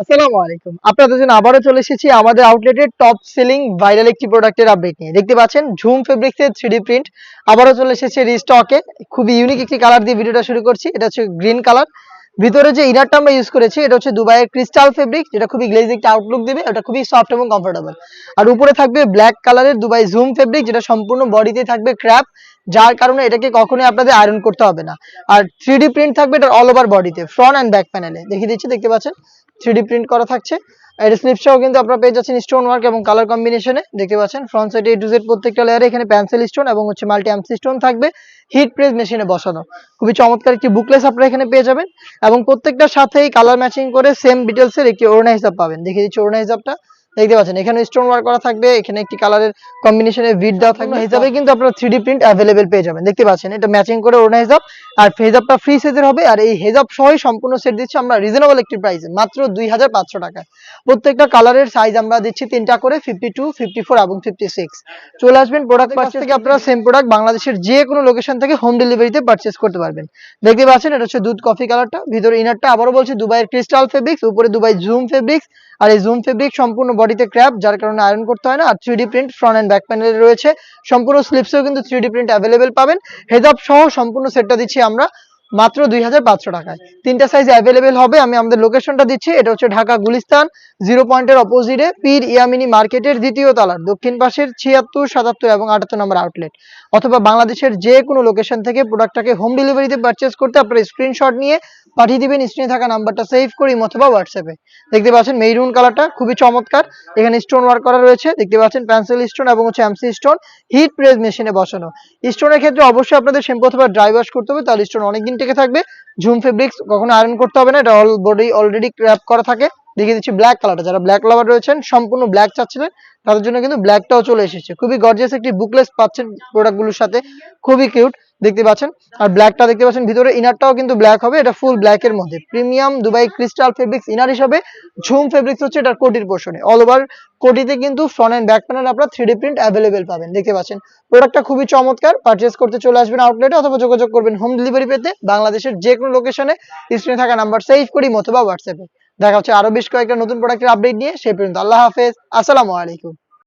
আসসালামু আলাইকুম। আপনাদের জন্য আবারও চলে এসেছি আমাদের আউটলেটের টপ সেলিং ভাইরাল একটি প্রোডাক্টের আপডেট নিয়ে। দেখতে পাচ্ছেন, ঝুম ফেব্রিক্স এর থ্রি প্রিন্ট আবারও চলে এসেছে রিস্টকে খুবই ইউনিক একটি কালার দিয়ে ভিডিওটা শুরু করছি। এটা হচ্ছে গ্রিন কালার ভিতরে যে ইনারটা আমরা ইউজ করেছি, এটা হচ্ছে দুবাইয়ের ক্রিস্টাল ফেব্রিক যেটা খুবই গ্লেজ একটা আউটলুক দিবে। এটা খুবই সফট এবং কমফোর্টেবল আর উপরে থাকবে ব্ল্যাক কালারের দুবাই জুম ফেব্রিক যেটা সম্পূর্ণ বডিতে থাকবে ক্র্যাপ যার কারণে এটাকে কখনোই আপনাদের আয়রন করতে হবে না। আর থ্রি প্রিন্ট থাকবে এটা অল ওভার বডিতে ফ্রন্ট অ্যান্ড ব্যাক প্যানেলে দেখিয়ে দিচ্ছি, দেখতে পাচ্ছেন? থ্রি প্রিন্ট করা থাকছে। এর স্লিপসটাও কিন্তু আপনারা পেয়ে যাচ্ছেন স্টোন ওয়ার্ক এবং কালার কম্বিনেশনে দেখতে পাচ্ছেন? ফ্রন্ট সাইডে এ টু জেড প্রত্যেকটা লেয়ারে এখানে পেন্সিল স্টোন এবং হচ্ছে মাল্টি অ্যামসি স্টোন থাকবে। হিট প্রেস মেশিনে বসানো। খুবই চমৎকার একটি বুকলেস আপনারা এখানে পেয়ে যাবেন। এবং প্রত্যেকটার সাথেই কালার ম্যাচিং করে সেম ডিটেলসের একটি ওড়না হিসাব পাবেন। দেখিয়ে দিচ্ছি ওড়না হিসাবটা দেখতে পাচ্ছেন এখানে স্টোন ওয়ার্ক করা থাকবে এখানে একটি কালারের কম্বিনেশনে ভিড দেওয়া থাকবে। হিসাবে কিন্তু আপনারা থ্রি প্রিন্ট অ্যাভেলেবেল পেয়ে যাবেন। দেখতে পাচ্ছেন এটা ম্যাচিং করে ওড়না হিসাব। আর হেজাবটা ফ্রি সাইজের হবে আর এই হেজাব সহই সম্পূর্ণ সেট দিচ্ছি আমরা রিজনেবল একটি প্রাইসে মাত্র দুই হাজার পাঁচশো টাকায় প্রত্যেকটা কালারের সাইজ আমরা দিচ্ছি তিনটা করে ফিফটি টু ফিফটি ফোর এবং ফিফটি সিক্স চলে আসবেন প্রোডাক্ট পার্চেস থেকে আপনারা সেম প্রোডাক্ট বাংলাদেশের যে কোনো লোকেশন থেকে হোম ডেলিভারিতে পারচেস করতে পারবেন। দেখতে পাচ্ছেন এটা হচ্ছে দুধ কফি কালারটা ভিতরে ইনারটা আবারও বলছি দুবাইয়ের ক্রিস্টাল ফেব্রিক্স উপরে দুবাই জুম ফেব্রিক্স আর এই জুম ফেব্রিক সম্পূর্ণ বডিতে ক্র্যাপ যার কারণে আয়রন করতে হয় না, আর three print front and back প্যানেলে রয়েছে। সম্পূর্ণ স্লিপসেও কিন্তু থ্রি প্রিন্ট অ্যাভেলেবেল পাবেন। হেজাব সহ সম্পূর্ণ সেটটা দিচ্ছি আমরা। মাত্র দুই হাজার পাঁচশো টাকায়। তিনটা সাইজ অ্যাভেলেবেল হবে, আমি আমাদের লোকেশনটা দিচ্ছি, এটা হচ্ছে ঢাকা গুলিস্তান জিরো পয়েন্টের অপোজিটে পীর ইয়ামিনী মার্কেটের দ্বিতীয় তলার, দক্ষিণ পাশের ছিয়াত্তর, সাতাত্তর এবং আটাত্তর নম্বর আউটলেট অথবা বাংলাদেশের যে কোনো লোকেশন থেকে প্রোডাক্টটাকে হোম ডেলিভারিতে পারচেস করতে আপনারা স্ক্রিনশট নিয়ে পাঠিয়ে দিবেন স্ক্রিনে থাকা নাম্বারটা সেভ করি অথবা হোয়াটসঅ্যাপে দেখতে পাচ্ছেন মেরুন কালারটা খুবই চমৎকার। এখানে স্টোন ওয়ার্ক করা রয়েছে, দেখতে পাচ্ছেন পেন্সিল স্টোন এবং হচ্ছে এমসি স্টোন হিট প্রেস মেশিনে বসানো। স্টোনের ক্ষেত্রে অবশ্যই আপনাদের শ্যাম্পু অথবা ড্রাই ওয়াশ করতে হবে, তাহলে স্টোন অনেকদিন টিকে থাকবে। ঝুম ফেব্রিক্স কখনো আয়রন করতে হবে না, এটা অল বডি অলরেডি ক্র্যাপ করা থাকে। দেখিয়ে দিচ্ছি ব্ল্যাক কালারটা যারা ব্ল্যাক লাভার রয়েছেন, সম্পূর্ণ ব্ল্যাক চাচ্ছিলেন, তাদের জন্য কিন্তু ব্ল্যাকটাও চলে এসেছে। খুবই গর্জিয়াস একটি বুকলেস পাচ্ছেন প্রোডাক্টগুলোর সাথে। খুবই কিউট দেখতে পাচ্ছেন? আর ব্ল্যাকটা দেখতে পাচ্ছেন, ভিতরে ইনারটাও কিন্তু ব্ল্যাক হবে, এটা ফুল ব্ল্যাকের মধ্যে। Premium Dubai crystal fabrics inner হিসাবে ঝুম ফেব্রিক্স হচ্ছে এটা কোটির পোর্শনে অল ওভার কোটিতে কিন্তু ফ্রন্ট অ্যান্ড ব্যাক প্যানেল আপনারা থ্রি প্রিন্ট অ্যাভেলেবেল পাবেন, দেখতে পাচ্ছেন। প্রোডাক্টটা খুবই চমৎকার পারচেস করতে চলে আসবেন আউটলেটে অথবা যোগাযোগ করবেন হোম ডেলিভারি পেতে, বাংলাদেশের যে কোনো লোকেশনে স্ক্রিনে থাকা নাম্বার সেভ করি, অথবা হোয়াটসঅ্যাপে দেখা হচ্ছে আরও বেশ কয়েকটা নতুন প্রোডাক্টের আপডেট নিয়ে সেই পর্যন্ত আল্লাহ হাফেজ, আসসালামু আলাইকুম।